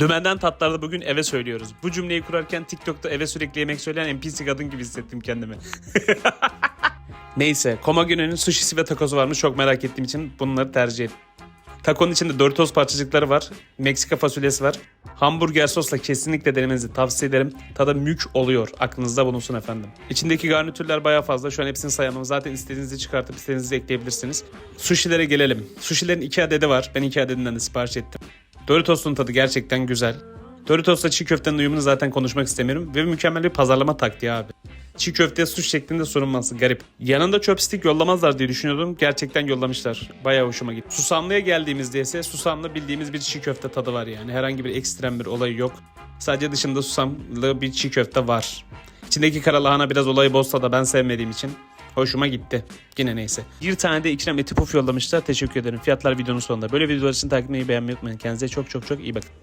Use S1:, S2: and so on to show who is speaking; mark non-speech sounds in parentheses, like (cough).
S1: Dümenden tatlarda bugün eve söylüyoruz. Bu cümleyi kurarken TikTok'ta eve sürekli yemek söyleyen NPC kadın gibi hissettim kendimi. (laughs) Neyse, Koma gününün sushisi ve takosu varmış. Çok merak ettiğim için bunları tercih ettim. Takonun içinde Doritos parçacıkları var. Meksika fasulyesi var. Hamburger sosla kesinlikle denemenizi tavsiye ederim. Tadı mük oluyor. Aklınızda bulunsun efendim. İçindeki garnitürler bayağı fazla. Şu an hepsini sayamam. Zaten istediğinizi çıkartıp istediğinizi ekleyebilirsiniz. Sushilere gelelim. Sushilerin iki adedi var. Ben iki adedinden de sipariş ettim. Doritos'un tadı gerçekten güzel. Doritos'la çiğ köftenin uyumunu zaten konuşmak istemiyorum. Ve mükemmel bir pazarlama taktiği abi. Çiğ köfteye suş şeklinde sunulması garip. Yanında chopstick yollamazlar diye düşünüyordum. Gerçekten yollamışlar. Bayağı hoşuma gitti. Susamlı'ya geldiğimizde ise susamlı bildiğimiz bir çiğ köfte tadı var yani. Herhangi bir ekstrem bir olayı yok. Sadece dışında susamlı bir çiğ köfte var. İçindeki kara lahana biraz olayı bozsa da ben sevmediğim için hoşuma gitti. Yine neyse. Bir tane de ikram eti puf yollamışlar. Teşekkür ederim. Fiyatlar videonun sonunda. Böyle videolar için takip etmeyi beğenmeyi unutmayın. Kendinize çok çok çok iyi bakın.